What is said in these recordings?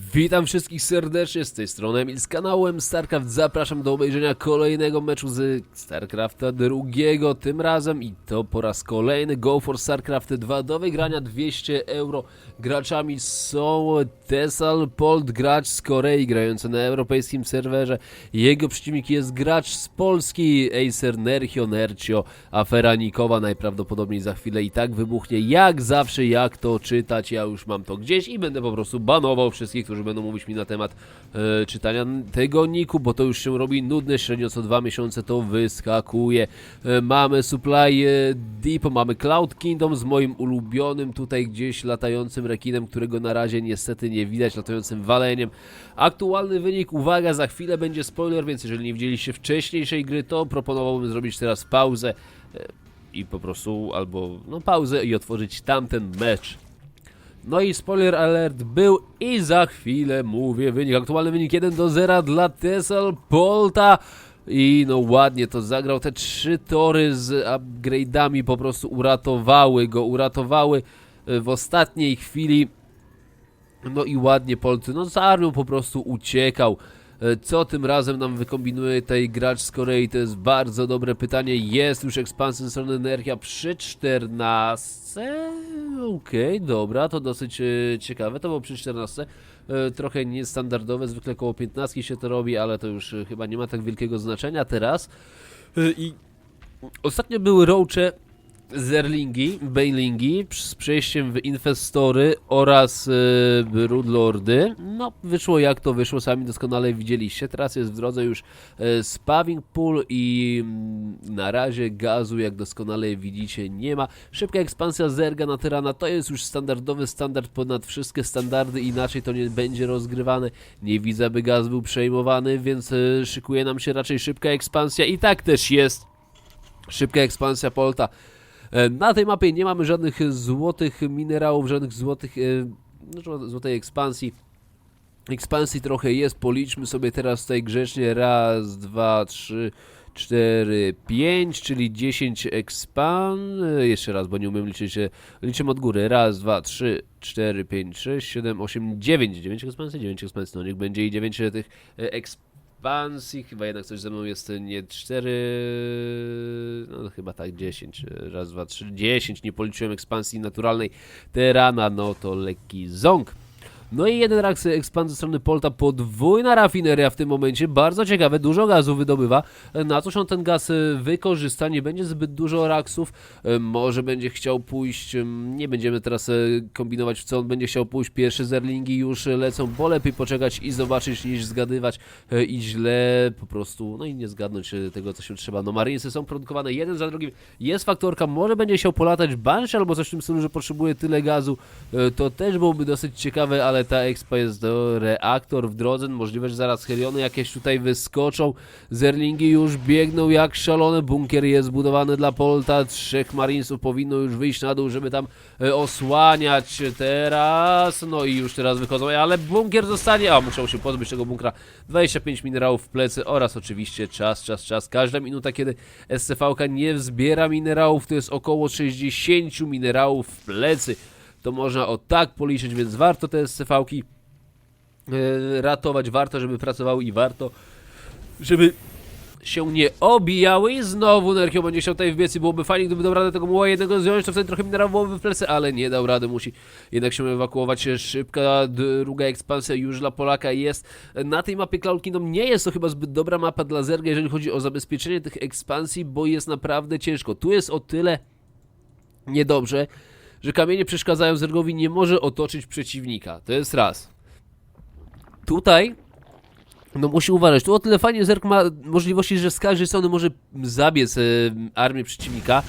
Witam wszystkich serdecznie z tej strony Emil z kanałem StarCraft. Zapraszam do obejrzenia kolejnego meczu z StarCrafta drugiego. Tym razem i to po raz kolejny Go for StarCraft 2 do wygrania 200 euro. Graczami są Tesal Polt, gracz z Korei grający na europejskim serwerze. Jego przeciwnik jest gracz z Polski, Acer Nerchio Nercio. Afera Nikowa najprawdopodobniej za chwilę i tak wybuchnie. Jak zawsze, jak to czytać, ja już mam to gdzieś i będę po prostu banował wszystkich, którzy będą mówić mi na temat e, czytania tego niku, bo to już się robi nudne, średnio co dwa miesiące to wyskakuje. E, mamy Supply e, Deep, mamy Cloud Kingdom z moim ulubionym tutaj gdzieś latającym rekinem, którego na razie niestety nie widać, latającym waleniem. Aktualny wynik, uwaga, za chwilę będzie spoiler, więc jeżeli nie widzieliście wcześniejszej gry, to proponowałbym zrobić teraz pauzę e, i po prostu albo no pauzę i otworzyć tamten mecz. No i spoiler alert był i za chwilę mówię wynik. Aktualny wynik 1 do 0 dla Tesal Polta. I no ładnie to zagrał. Te trzy tory z upgrade'ami po prostu uratowały go, uratowały e, w ostatniej chwili. No i ładnie Polty, no z armią po prostu uciekał. E, Co tym razem nam wykombinuje tej gracz z Korei? To jest bardzo dobre pytanie. Jest już ze strony Energia przy 14. Okej, dobra, to dosyć e, ciekawe. To było przy 14. E, Trochę niestandardowe, zwykle koło 15 się to robi, ale to już chyba nie ma tak wielkiego znaczenia teraz. I ostatnio były roache Zerlingi, Banelingi z przejściem w Infestory oraz yy, Broodlordy. No, wyszło jak to wyszło, sami doskonale widzieliście. Teraz jest w drodze już e, Spaving Pool i mm, na razie gazu, jak doskonale widzicie, nie ma. Szybka ekspansja Zerga na Tyrana to jest już standardowy standard ponad wszystkie standardy, inaczej to nie będzie rozgrywane. Nie widzę, aby gaz był przejmowany, więc e, szykuje nam się raczej szybka ekspansja i tak też jest. Szybka ekspansja Polta. E, Na tej mapie nie mamy żadnych złotych minerałów, żadnych złotych, e, no, zło- złotej ekspansji. Ekspansji trochę jest, policzmy sobie teraz tutaj grzecznie. Raz, dwa, trzy, cztery, pięć, czyli 10 ekspan... e, Jeszcze raz, bo nie umiem liczyć, e, liczymy od góry. Raz, dwa, trzy, cztery, pięć, sześć, siedem, osiem, dziewięć. Dziewięć ekspansji, dziewięć ekspansji, no niech będzie i dziewięć tych e, ekspansji, chyba jednak coś ze mną jest nie 4, no chyba tak 10, raz, dwa, trzy, 10, nie policzyłem ekspansji naturalnej Terana, no to lekki ząg. No i jeden rak ekspand ze strony Polta, podwójna rafineria w tym momencie, bardzo ciekawe, dużo gazu wydobywa. Na cóż on ten gaz e, wykorzysta, nie będzie zbyt dużo raksów, e, może będzie chciał pójść, nie będziemy teraz e, kombinować w co on będzie chciał pójść, pierwsze zerlingi już lecą, bo lepiej poczekać i zobaczyć niż zgadywać i źle po prostu, no i nie zgadnąć tego co się trzeba. No Marinesy są produkowane jeden za drugim, jest faktorka, może będzie chciał polatać Banshee albo coś w tym stylu, że potrzebuje tyle gazu, to też byłoby dosyć ciekawe, ale ta expa jest do reaktor w drodze, możliwe, że zaraz Heliony jakieś tutaj wyskoczą, Zerlingi już biegną jak szalone, bunkier jest zbudowany dla Polta, trzech Marinesów powinno już wyjść na dół, żeby tam e, osłaniać. Teraz, no i już teraz wychodzą, ale bunkier zostanie, a muszą się pozbyć tego bunkra, 25 minerałów w plecy oraz oczywiście czas, czas, czas, każda minuta, kiedy SCV-ka nie zbiera minerałów, to jest około 60 minerałów w plecy, to można o tak policzyć, więc warto te SCV-ki e, ratować, warto, żeby pracowały i warto, żeby się nie obijały i znowu Nerkio będzie chciał tutaj wbiec i byłoby fajnie, gdyby dał radę tego muła jednego zdjąć, to wtedy trochę minerałów byłoby w plecy, ale nie dał rady, musi jednak się ewakuować. Szybka druga ekspansja już dla Polaka jest. Na tej mapie Cloud Kingdom nie jest to chyba zbyt dobra mapa dla Zerga, jeżeli chodzi o zabezpieczenie tych ekspansji, bo jest naprawdę ciężko. Tu jest o tyle niedobrze, że kamienie przeszkadzają Zergowi, nie może otoczyć przeciwnika. To jest raz. Tutaj no musi uważać. Tu o tyle fajnie Zerg ma możliwości, że z każdej strony może zabiec e, armię przeciwnika.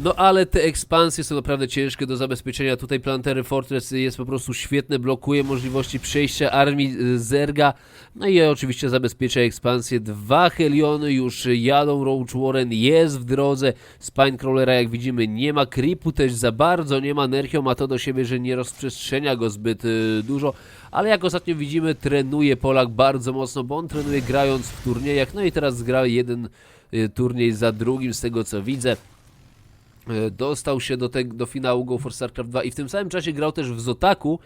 No ale te ekspansje są naprawdę ciężkie do zabezpieczenia. Tutaj Plantery Fortress jest po prostu świetne, blokuje możliwości przejścia armii Zerga. No i oczywiście zabezpiecza ekspansję. Dwa Heliony już jadą, Roach Warren jest w drodze. Spinecrawlera jak widzimy nie ma, Creepu też za bardzo nie ma. Nerchio ma to do siebie, że nie rozprzestrzenia go zbyt e, dużo. Ale jak ostatnio widzimy, trenuje Polak bardzo mocno, bo on trenuje grając w turniejach. No i teraz gra jeden e, turniej za drugim, z tego co widzę. E, Dostał się do, te, do finału Go for StarCraft 2 i w tym samym czasie grał też w Zotaku,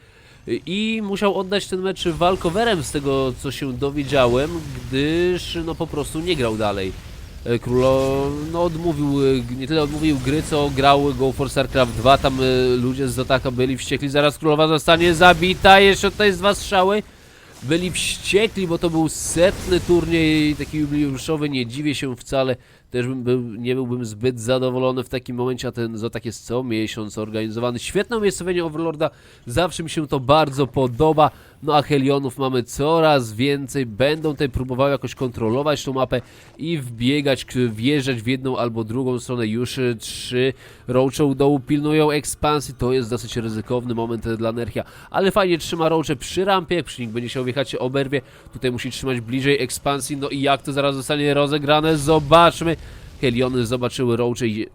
i musiał oddać ten mecz walkowerem z tego co się dowiedziałem, gdyż no po prostu nie grał dalej. E, Królo no odmówił, e, nie tyle odmówił gry, co grał Go for StarCraft 2, tam e, ludzie z Zotaka byli wściekli, zaraz królowa zostanie zabita, jeszcze tutaj z dwa strzały. Byli wściekli, bo to był setny turniej, taki jubileuszowy, nie dziwię się wcale, też bym był, nie byłbym zbyt zadowolony w takim momencie, a ten Zotak jest co miesiąc organizowany. Świetne umiejscowienie Overlorda, zawsze mi się to bardzo podoba, no a Helionów mamy coraz więcej, będą tutaj próbowały jakoś kontrolować tą mapę i wbiegać, wjeżdżać w jedną albo drugą stronę, już y, trzy Roache u dołu pilnują ekspansji, to jest dosyć ryzykowny moment y, dla Nerchia, ale fajnie trzyma Roache przy rampie, przy nich będzie się wjechać oberwie, tutaj musi trzymać bliżej ekspansji, no i jak to zaraz zostanie rozegrane, zobaczmy. Heliony zobaczyły Roache i,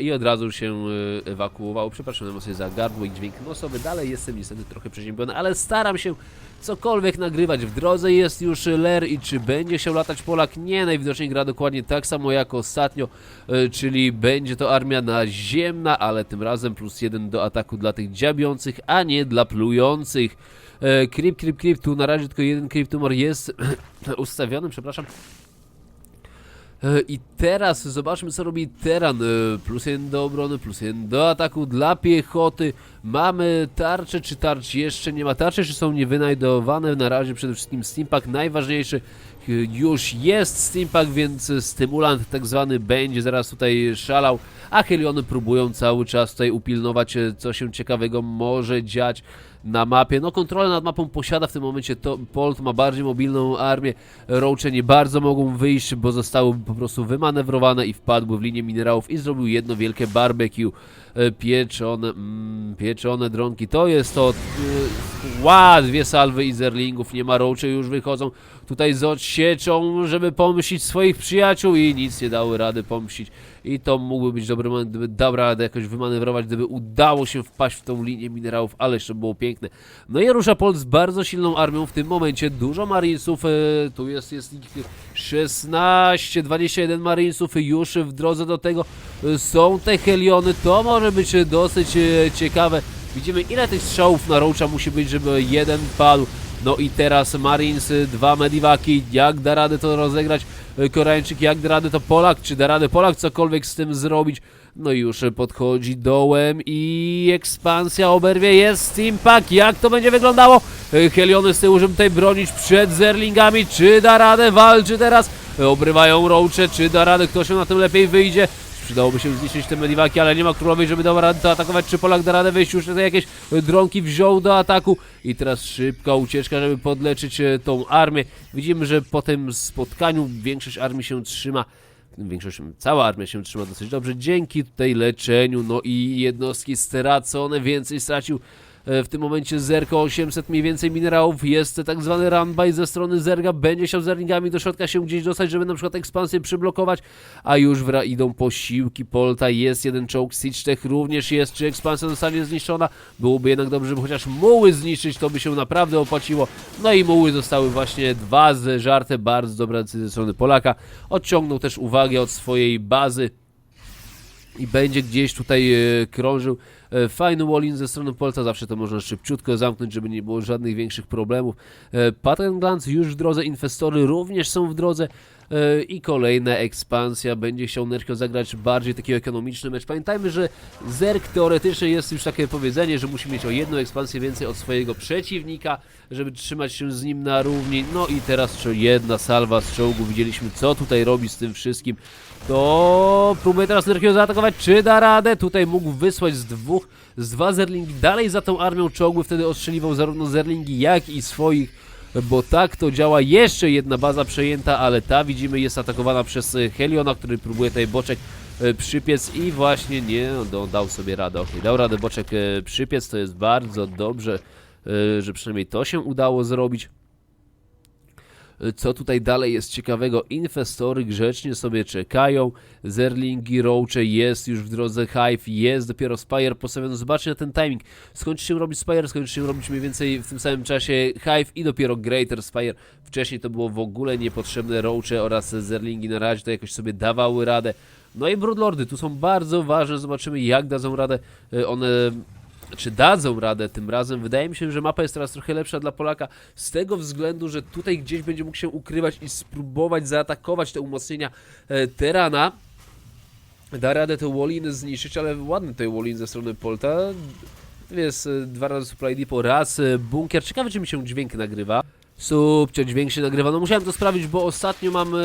i od razu się y, ewakuowały. Przepraszam emocje za gardło i dźwięk nosowy. Dalej jestem niestety trochę przeziębiony, ale staram się cokolwiek nagrywać. W drodze jest już Ler i czy będzie się latać Polak? Nie, najwidoczniej gra dokładnie tak samo jak ostatnio, y, czyli będzie to armia naziemna, ale tym razem plus jeden do ataku dla tych dziabiących, a nie dla plujących. E, Creep, creep, creep, tu na razie tylko jeden creep tumor jest ustawiony, przepraszam. E, I teraz zobaczmy co robi Teran. E, Plus jeden do obrony, plus jeden do ataku dla piechoty. Mamy tarcze, czy tarcz jeszcze nie ma? Tarcze czy są niewynajdowane? Na razie przede wszystkim Steampack najważniejszy. e, Już jest Steampack, więc stymulant tak zwany będzie zaraz tutaj szalał. A Heliony próbują cały czas tutaj upilnować, co się ciekawego może dziać na mapie. No kontrolę nad mapą posiada w tym momencie to Polt, ma bardziej mobilną armię. Roache nie bardzo mogą wyjść, bo zostały po prostu wymanewrowane i wpadły w linię minerałów i zrobił jedno wielkie barbecue. E, Pieczone, mm, pieczone dronki, to jest to. Yy, ła, dwie salwy i zerlingów, nie ma Roache, już wychodzą tutaj z odsieczą, żeby pomścić swoich przyjaciół i nic nie dały rady pomścić. I to mógłby być dobry moment, gdyby dał radę jakoś wymanewrować, gdyby udało się wpaść w tą linię minerałów, ale jeszcze było piękne. No i rusza Polt z bardzo silną armią w tym momencie, dużo marinesów, e, tu jest, jest ich 16, 21 marinesów już w drodze do tego e, są te heliony, to może być dosyć e, ciekawe. Widzimy ile tych strzałów na Roacha musi być, żeby jeden padł. No i teraz Marines, y, dwa Mediwaki, jak da radę to rozegrać? Y, Koreańczyk, jak da radę to Polak, czy da radę Polak cokolwiek z tym zrobić. No i już podchodzi dołem i ekspansja oberwie. Jest Steampack, jak to będzie wyglądało? Y, Heliony z tyłu, żeby tutaj bronić przed Zerlingami, czy da radę, walczy teraz, obrywają Roache, czy da radę, kto się na tym lepiej wyjdzie? Przydałoby się zniszczyć te mediwaki, ale nie ma królowej, żeby dała radę atakować. Czy Polak da radę wejść? Już tutaj jakieś dronki wziął do ataku. I teraz szybka ucieczka, żeby podleczyć e, tą armię. Widzimy, że po tym spotkaniu większość armii się trzyma. Większość, cała armia się trzyma dosyć dobrze dzięki tutaj leczeniu. No i jednostki stracone, więcej stracił W tym momencie Zerko 800 mniej więcej minerałów. Jest tak zwany runby ze strony Zerga. Będzie chciał zerlingami do środka się gdzieś dostać, żeby na przykład ekspansję przyblokować. A już wra idą posiłki Polta. Jest jeden czołg Siege Tech również jest. Czy ekspansja zostanie zniszczona? Byłoby jednak dobrze, żeby chociaż muły zniszczyć. To by się naprawdę opłaciło. No i muły zostały właśnie dwa zeżarte. Bardzo dobra decyzja ze strony Polaka. Odciągnął też uwagę od swojej bazy i będzie gdzieś tutaj e, krążył. E, fajny wall ze strony Polca, zawsze to można szybciutko zamknąć, żeby nie było żadnych większych problemów. E, Pattern Glance już w drodze, inwestory również są w drodze. E, I kolejna ekspansja, będzie chciał Nerchio zagrać bardziej taki ekonomiczny mecz. Pamiętajmy, że Zerk teoretycznie jest już takie powiedzenie, że musi mieć o jedną ekspansję więcej od swojego przeciwnika, żeby trzymać się z nim na równi. No i teraz jedna salwa z czołgu, widzieliśmy co tutaj robi z tym wszystkim. To próbuje teraz Nerchio zaatakować, czy da radę? Tutaj mógł wysłać z dwóch, z dwa Zerlingi dalej za tą armią czołgu, wtedy ostrzeliwał zarówno Zerlingi, jak i swoich bo tak to działa. Jeszcze jedna baza przejęta, ale ta widzimy jest atakowana przez Heliona, który próbuje tutaj boczek e, przypiec i właśnie nie, no, dał sobie radę. Ok, dał radę boczek e, przypiec, to jest bardzo dobrze, że przynajmniej to się udało zrobić. E, Co tutaj dalej jest ciekawego? Inwestory grzecznie sobie czekają. Zerlingi, Roache jest już w drodze Hive, jest dopiero Spire postawiony. Zobaczcie na ten timing. Skończy się robić Spire, skończy się robić mniej więcej w tym samym czasie Hive i dopiero Greater Spire. Wcześniej to było w ogóle niepotrzebne. Roache oraz Zerlingi na razie to jakoś sobie dawały radę. No i Broodlordy, tu są bardzo ważne. Zobaczymy jak dadzą radę e, one czy dadzą radę tym razem. Wydaje mi się, że mapa jest teraz trochę lepsza dla Polaka z tego względu, że tutaj gdzieś będzie mógł się ukrywać i spróbować zaatakować te umocnienia e, Terana. Da radę te Walliny zniszczyć, ale ładny tutaj Wallin ze strony Polta. Jest e, dwa razy supply depot, raz e, bunkier. Ciekawe, czy mi się dźwięk nagrywa. Subcio, dźwięk się nagrywa. No musiałem to sprawdzić, bo ostatnio mam... e,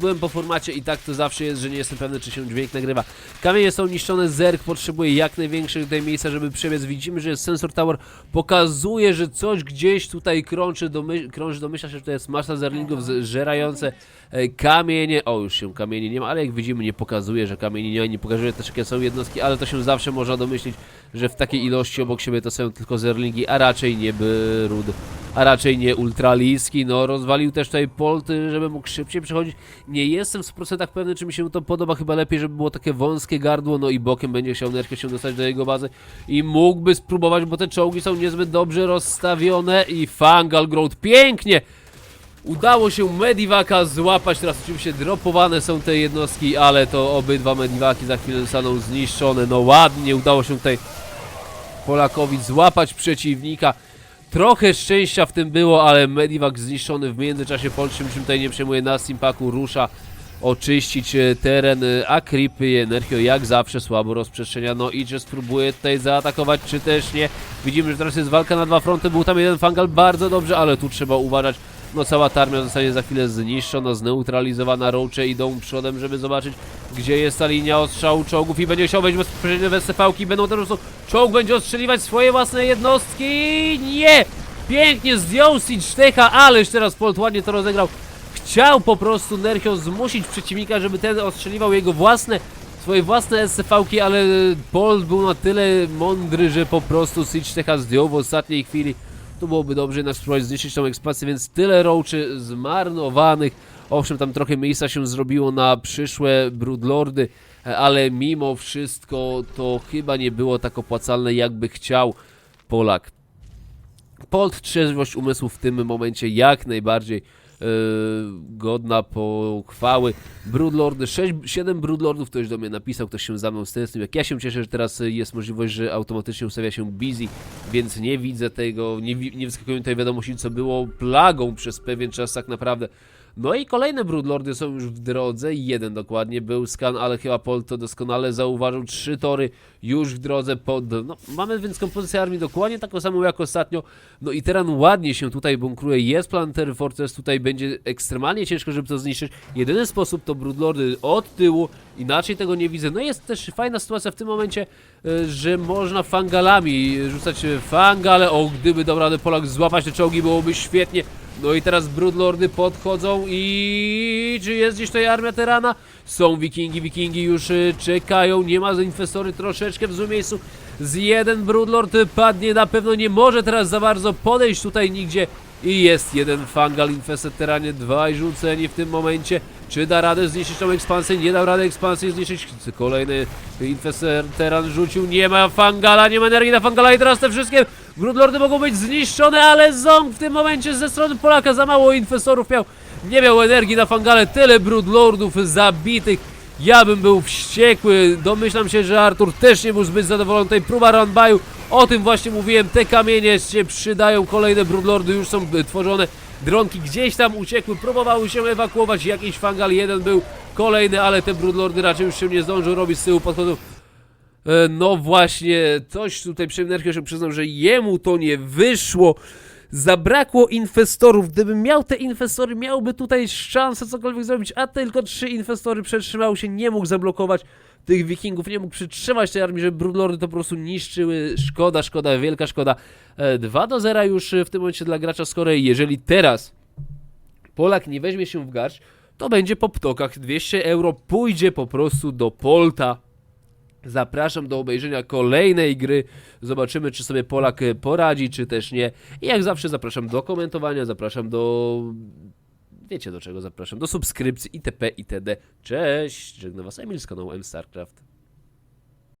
Byłem po formacie i tak to zawsze jest, że nie jestem pewny, czy się dźwięk nagrywa. Kamienie są niszczone, Zerk potrzebuje jak największych tutaj miejsca, żeby przebiec. Widzimy, że jest Sensor Tower, pokazuje, że coś gdzieś tutaj krąży, domy krąży domyśla się, że to jest masa zerlingów zżerające e, kamienie. O, już się kamieni nie ma, ale jak widzimy nie pokazuje, że kamieni nie ma, nie pokazuje też jakie są jednostki, ale to się zawsze można domyślić, że w takiej ilości obok siebie to są tylko zerlingi, a raczej nie brud, a raczej nie ultraliski. No, rozwalił też tutaj polty, żeby mógł szybciej przechodzić. Nie jestem w 100% pewny, czy mi się to podoba. Chyba lepiej, żeby było takie wąskie gardło, no i bokiem będzie chciał Nerkę się dostać do jego bazy i mógłby spróbować, bo te czołgi są niezbyt dobrze rozstawione i Fungal Growth pięknie Udało się Medivaka złapać, teraz oczywiście dropowane są te jednostki, ale to obydwa Medivaki za chwilę zostaną zniszczone. No ładnie udało się tutaj Polakowi złapać przeciwnika. Trochę szczęścia w tym było, ale Medivac zniszczony w międzyczasie Polczym czym tutaj nie przejmuje na Simpaku, rusza oczyścić e, teren, e, a Creepy Energio jak zawsze słabo rozprzestrzenia, no i czy spróbuje tutaj zaatakować, czy też nie. Widzimy, że teraz jest walka na dwa fronty, był tam jeden Fangal, bardzo dobrze, ale tu trzeba uważać, no cała ta armia zostanie za chwilę zniszczona, zneutralizowana, Roache idą przodem, żeby zobaczyć, gdzie jest ta linia ostrzału czołgów i będzie chciał wejść bezpośrednio w SCV-ki, będą teraz czołg będzie ostrzeliwać swoje własne jednostki, nie! Pięknie zdjął Siege Techa, ależ teraz Polt ładnie to rozegrał. Chciał po prostu Nerchio zmusić przeciwnika, żeby ten ostrzeliwał jego własne, swoje własne SCV-ki, ale Polt był na tyle mądry, że po prostu Siege Techa zdjął w ostatniej chwili. To byłoby dobrze jednak spróbować zniszczyć tą ekspansję, więc tyle roaczy zmarnowanych. Owszem, tam trochę miejsca się zrobiło na przyszłe Broodlordy, ale mimo wszystko to chyba nie było tak opłacalne, jakby chciał Polak. Polt trzeźwość umysłu w tym momencie jak najbardziej godna pochwały. Broodlordy, 6, 7 Broodlordów ktoś do mnie napisał, ktoś się za mną stęsknił. Jak ja się cieszę, że teraz jest możliwość, że automatycznie ustawia się busy, więc nie widzę tego, nie, nie wyskakują tutaj wiadomości, co było plagą przez pewien czas tak naprawdę. No i kolejne Broodlordy są już w drodze, jeden dokładnie był. Skan, ale chyba Pol to doskonale zauważył, trzy tory już w drodze pod... No, mamy więc kompozycję armii dokładnie taką samą jak ostatnio, no i Teran ładnie się tutaj bunkruje, jest Planetary Fortress, tutaj będzie ekstremalnie ciężko, żeby to zniszczyć. Jedyny sposób to Broodlordy od tyłu, inaczej tego nie widzę. No jest też fajna sytuacja w tym momencie, e, że można fangalami rzucać fangale, o gdyby dał radę Polak złapać te czołgi, byłoby świetnie. No i teraz Broodlordy podchodzą i czy jest gdzieś tutaj armia Terana? Są wikingi, wikingi już y, czekają, nie ma infestory troszeczkę w złym miejscu. Z jeden Broodlord padnie, na pewno nie może teraz za bardzo podejść tutaj nigdzie. I jest jeden Fangal Infested Teranie, dwaj rzuceni w tym momencie. Czy da radę zniszczyć tą ekspansję? Nie dał rady ekspansji zniszczyć. Kolejny Infested Teran rzucił, nie ma Fangala, nie ma energii na Fangala i teraz te wszystkie Broodlordy mogą być zniszczone, ale Ząg w tym momencie ze strony Polaka za mało infestorów miał. Nie miał energii na Fangale, tyle Broodlordów zabitych. Ja bym był wściekły, domyślam się, że Artur też nie był zbyt zadowolony. Tutaj próba runbyu, o tym właśnie mówiłem, te kamienie się przydają, kolejne Broodlordy już są tworzone. Dronki gdzieś tam uciekły, próbowały się ewakuować, jakiś Fangal jeden był, kolejny, ale te Broodlordy raczej już się nie zdążą robić z tyłu podchodzą. E, No właśnie, coś tutaj przy Nerchio się przyznał, że jemu to nie wyszło. Zabrakło inwestorów. Gdybym miał te inwestory, miałby tutaj szansę cokolwiek zrobić, a tylko trzy inwestory przetrzymały się, nie mógł zablokować tych wikingów, nie mógł przytrzymać tej armii, żeby Broodlordy to po prostu niszczyły. Szkoda, szkoda, wielka szkoda. E, 2 do 0 już e, w tym momencie dla gracza z Korei. Jeżeli teraz Polak nie weźmie się w garść, to będzie po ptokach. 200 euro pójdzie po prostu do Polta. Zapraszam do obejrzenia kolejnej gry. Zobaczymy, czy sobie Polak e, poradzi, czy też nie. I jak zawsze zapraszam do komentowania, zapraszam do. Wiecie do czego zapraszam? Do subskrypcji itp. itd. Cześć! Żegna Was Emil z kanału M StarCraft.